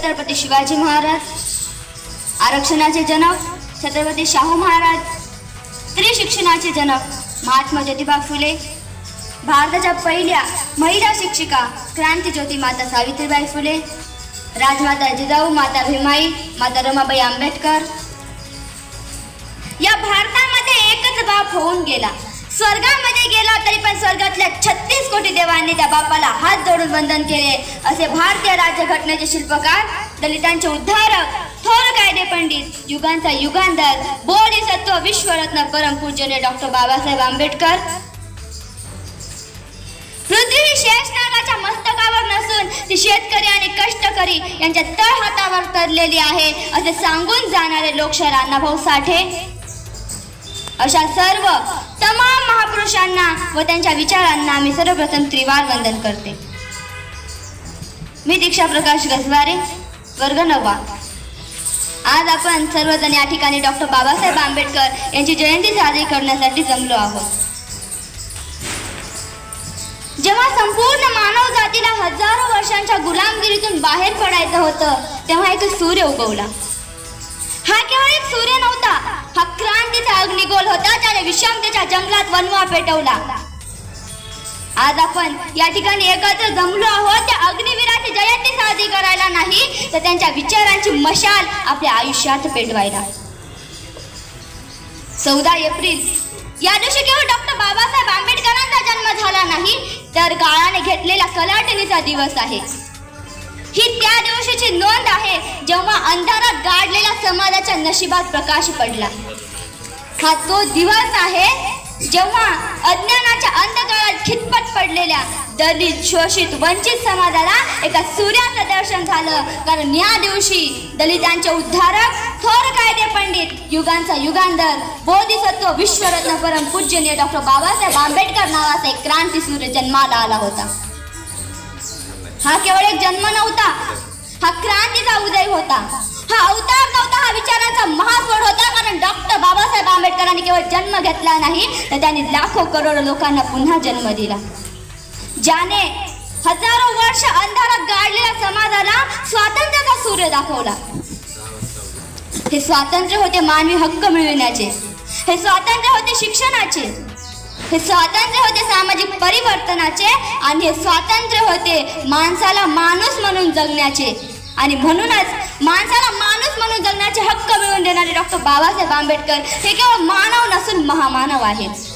छत्रपती शिवाजी महाराज आरक्षणाचे जनक छत्रपती शाहू महाराज स्त्री शिक्षणाचे जनक महात्मा ज्योतिबा फुले भारताच्या पहिल्या महिला शिक्षिका क्रांतीज्योती माता सावित्रीबाई फुले राजमाता जिजाऊ माता भीमाई माता रमाबाई आंबेडकर. या भारतामध्ये एकच बाप होऊन गेला. स्वर्गामध्ये गेला तरी पण स्वर्गातल्या छत्तीस कोटी देवांनी त्या बापाला हात जोडून वंदन केले. असे भारतीय राज्यघटनेचे शिल्पकार दलितांचे उद्धारक थोर कायदे पंडित युगांचा युगांधर बोधिसत्व विश्वरत्न परम पूजने डॉक्टर बाबासाहेब आंबेडकर. पृथ्वी ही शेषनागाच्या मस्तकावर नसून ती शेतकरी आणि कष्टकरी यांच्या तळ हातावर तरलेली आहे असे सांगून जाणारे लोकशाहीर अण्णाभाऊ साठे. अशा सर्व तमाम व त्यांच्या विचारांना मी सर्वप्रथम त्रिवार वंदन करते. मी दीक्षा प्रकाश गजवारे वर्ग नववा. आज आपण सर्वजण या ठिकाणी डॉक्टर बाबासाहेब आंबेडकर यांची जयंती साजरी करण्यासाठी जमलो आहोत. जेव्हा संपूर्ण मानव जातीला हजारो वर्षांच्या गुलामगिरीतून बाहेर पडायचं होतं तेव्हा एक सूर्य उगवला. हा केवळ एक सूर्य नव्हता हा क्रांतीचा अग्निगोल होता त्याने विषमतेच्या जंगलात वनवा पेटवला. आज आपण या ठिकाणी एकत्र जमलो आहोत. त्या अग्निवीराची जयंती साजरी करायला नाही तर त्यांच्या विचारांची मशाल आपल्या आयुष्यात पेटवायला. चौदा एप्रिल. या दिवशी केवळ डॉक्टर बाबासाहेब आंबेडकरांचा जन्म झाला नाही तर काळाने घेतलेला कलाटणीचा दिवस आहे. ही त्या दिवशीची नोंद आहे जेव्हा अंधारात गाडलेल्या समाजाच्या नशिबात प्रकाश पडला. हा तो दिवस आहे जेव्हा अज्ञानाच्या पडलेल्या दलित शोषित वंचित समाजाला एका सूर्याचं दर्शन झालं. कारण या दिवशी दलितांचे उद्धारक थोर कायदे पंडित युगांचा युगांधर बोधिसत्व विश्वरत्न परम पूज्यनीय डॉक्टर बाबासाहेब आंबेडकर नावाचा एक क्रांती सूर्य जन्माला आला होता. हा केवळ एक जन्म नव्हता हा क्रांतीचा उदय होता. हा अवतार नव्हता हा विचारांचा महाफोड होता. कारण डॉक्टर बाबासाहेब आंबेडकरांनी केवळ जन्म घेतला नाही तर त्यांनी लाखो करोड लोकांना पुन्हा जन्म दिला. ज्याने हजारो वर्ष अंधारात गाडलेल्या समाजाला स्वातंत्र्याचा सूर्य दाखवला. हे स्वातंत्र्य होते मानवी हक्क मिळविण्याचे. हे स्वातंत्र्य होते शिक्षणाचे. हे स्वातंत्र्य होते सामाजिक परिवर्तनाचे आणि हे स्वातंत्र्य होते माणसाला माणूस म्हणून जगण्याचे. आणि म्हणूनच माणसाला माणूस म्हणून जगण्याचे हक्क मिळवून देणारे डॉक्टर बाबासाहेब आंबेडकर हे केवळ मानव नसून महामानव आहेत.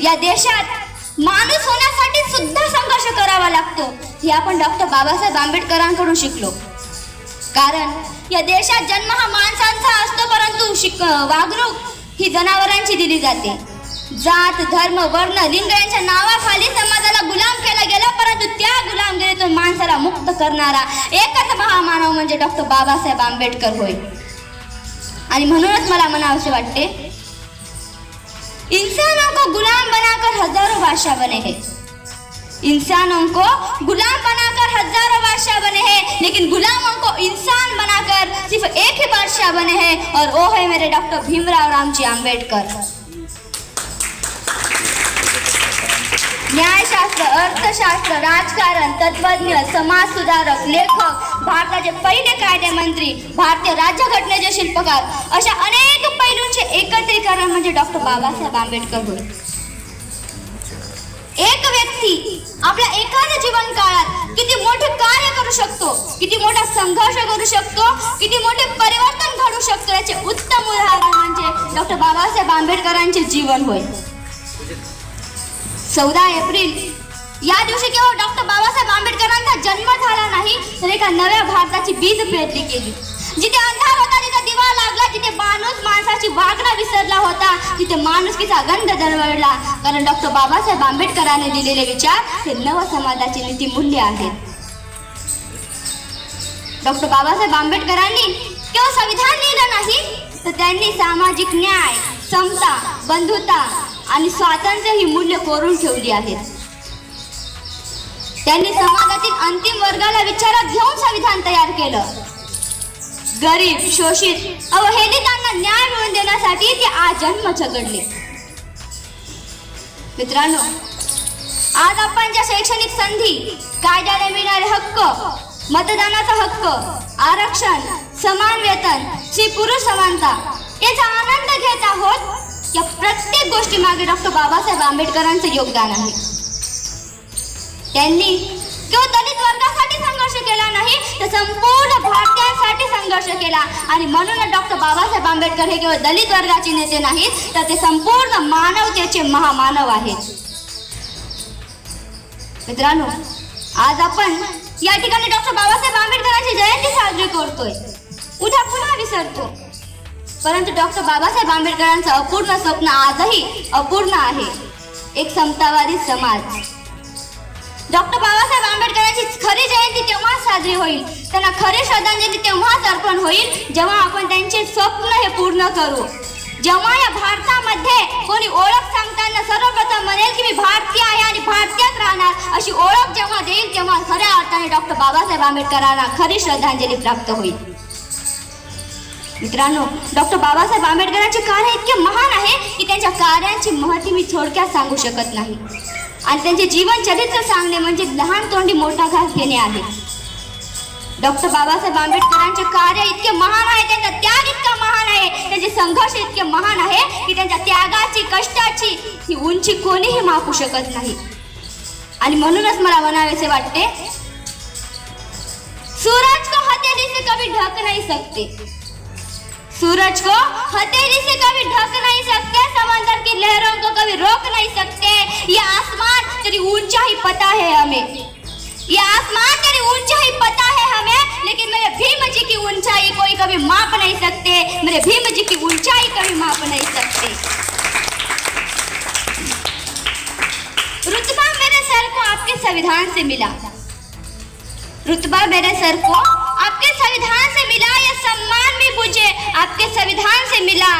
या देशात माणूस होण्यासाठी सुद्धा संघर्ष करावा लागतो. हे आपण डॉक्टर बाबासाहेब आंबेडकरांकडून शिकलो. कारण या देशात जन्म हा माणसांचा असतो परंतु शिक वागणूक ही जनावरांची दिली जाते. जात धर्म वर्ण लिंग यांच्या नावाखाली समाजाला गुलाम केला गेला परंतु त्या गुलामगिरीतून माणसाला मुक्त करणारा एकच महामानव म्हणजे डॉक्टर बाबासाहेब आंबेडकर होय. आणि म्हणूनच मला म्हणावसे वाटते इंसानों को गुलाम बनाकर हज़ारों बादशाह बने हैं। इंसानों को गुलाम बनाकर हज़ारों बादशाह बने हैं, लेकिन गुलामों को इंसान बनाकर सिर्फ़ एक ही बादशाह बने हैं, और वो है मेरे डॉक्टर भीमराव रामजी आंबेडकर। न्यायशास्त्र अर्थशास्त्र राजकारण तत्वज्ञ समाज सुधारक लेखक भारताचे पहिले कायदेमंत्री भारतीय राज्यघटनेचे शिल्पकार अशा अनेक पैलूंचे एकत्रीकरण म्हणजे डॉक्टर बाबासाहेब आंबेडकर होय. एक व्यक्ती आपल्या एखाद्या जीवन काळात किती मोठे कार्य करू शकतो किती मोठा संघर्ष करू शकतो किती मोठे परिवर्तन घडू शकतो याचे उत्तम उदाहरण म्हणजे डॉक्टर बाबासाहेब आंबेडकरांचे जीवन होय. चौदा एप्रिल. या दिवशी केवळ डॉक्टर बाबासाहेब आंबेडकरांचा जन्म झाला नाही तर एका नव्या भारताची बीज पेरली गेली. जिथे अंधार होता तिथे दिवा लागला जिथे माणूस माणसाची वागणं विसरला होता तिथे माणुसकीचा गंध दरवळला. कारण डॉक्टर बाबासाहेब आंबेडकरांनी दिलेले विचार हे नव समाजाची नीती मूल्य आहेत. डॉक्टर बाबासाहेब आंबेडकरांनी केवळ संविधान लिहिलं नाही तर त्यांनी सामाजिक न्याय समता बंधुता आणि स्वातंत्र्य ही मूल्य कोरून ठेवली आहेत त्यांनी समाजातील अंतिम वर्गाला विचारात घेऊन संविधान तयार केलं. गरीब शोषित अवहेलितांना न्याय मिळवून देण्यासाठी ते आजन्म झगडले मित्रांनो आज आपण ज्या शैक्षणिक संधी कायद्याने मिळणारे हक्क मतदानाचा हक्क आरक्षण समान वेतन स्त्री पुरुष समानता याचा आनंद घेत आहोत या प्रत्येक गोष्टी मागे डॉक्टर बाबासाहेब आंबेडकरांचं योगदान आहे. त्यांनी केवळ दलित वर्गासाठी संघर्ष केला नाही तर संपूर्ण भारतीयांसाठी संघर्ष केला. आणि म्हणूनच डॉक्टर बाबासाहेब आंबेडकर हे केवळ दलित वर्गाचे नेते नाहीत तर ते संपूर्ण मानवतेचे महामानव आहेत. मित्रांनो आज आपण या ठिकाणी डॉक्टर बाबासाहेब आंबेडकरांची जयंती साजरी करतोय. उद्या पुन्हा विसरतो. परंतु डॉक्टर बाबासाहेब आंबेडकरांचं अपूर्ण स्वप्न आजही अपूर्ण आहे. एक समतावादी समाज. डॉक्टर बाबासाहेब आंबेडकरांची खरी जयंती तेव्हाच साजरी होईल. त्यांना खरी श्रद्धांजली तेव्हाच अर्पण होईल जेव्हा आपण त्यांचे स्वप्न हे पूर्ण करू. जेव्हा या भारतामध्ये कोणी ओळख सांगताना सर्वप्रथम म्हणेल की मी भारतीय आहे आणि भारतीयच राहणार अशी ओळख जेव्हा देईल तेव्हा खऱ्या अर्थाने डॉक्टर बाबासाहेब आंबेडकरांना खरी श्रद्धांजली प्राप्त होईल. मित्रांनो डॉक्टर बाबासाहेब आंबेडकरांचे कार्य इतके महान आहे की त्यांच्या कार्यांची महती मी थोडक्यात सांगू शकत नाही. आणि त्यांचे जीवन चरित्र सांगणे म्हणजे लहान तोंडी मोठा घास घेणे आहे. डॉक्टर बाबासाहेब आंबेडकरांचे कार्य इतके महान आहे त्यांचा त्याग इतका महान आहे त्यांचे संघर्ष इतके महान आहे की त्यांच्या त्यागाची कष्टाची ही उंची कोणीही मापू शकत नाही. आणि म्हणूनच मला म्हणावेसे वाटते सूरज को हत्या से कभी ढक नहीं सकते. सूरज को हथेली से कभी ढक नहीं सकते, समंदर की लहरों को कभी रोक नहीं सकते। ये आसमान तेरी ऊंचाई पता है हमें। ये आसमान तेरी ऊंचाई पता है हमें, लेकिन मेरे भीम जी की ऊंचाई कोई कभी माप नहीं सकते। मेरे भीम जी की ऊंचाई कभी माप नहीं सकते। रुतबा मेरे सर को आपके संविधान से मिला। रुतबा मेरे सर को आपके संविधान से मिला यह सम्मान भी मुझे आपके संविधान से मिला।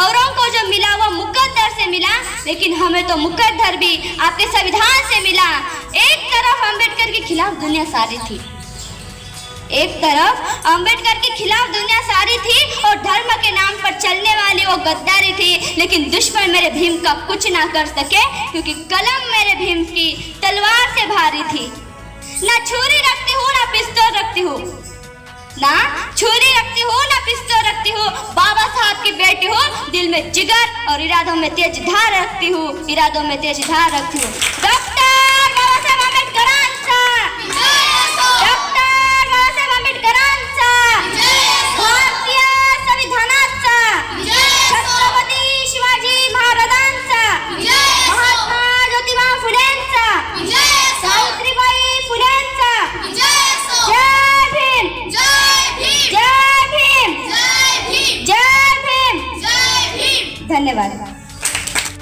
औरों को जो मिला वो मुकद्दर से मिला, लेकिन हमें तो मुकद्दर भी आपके संविधान से मिला। एक तरफ़ अंबेडकर के खिलाफ दुनिया सारी थी। एक तरफ़ अंबेडकर के खिलाफ दुनिया सारी थी और धर्म के नाम पर चलने वाली वो गद्दारी थी, लेकिन दुश्मन मेरे भीम का कुछ ना कर सके, क्योंकि कलम मेरे भीम की तलवार से भारी थी। ना छुरी रखती हूँ, ना पिस्तौल रखती हूँ। ना? छुरी रखती हो ना पिस्तौल रखती हो? बाबा साहब की बेटी हो, दिल में जिगर और इरादों में तेज धार रखती हूँ, इरादों में तेज धार रखती हूँ। डॉक्टर बाबा साहब अंबेडकर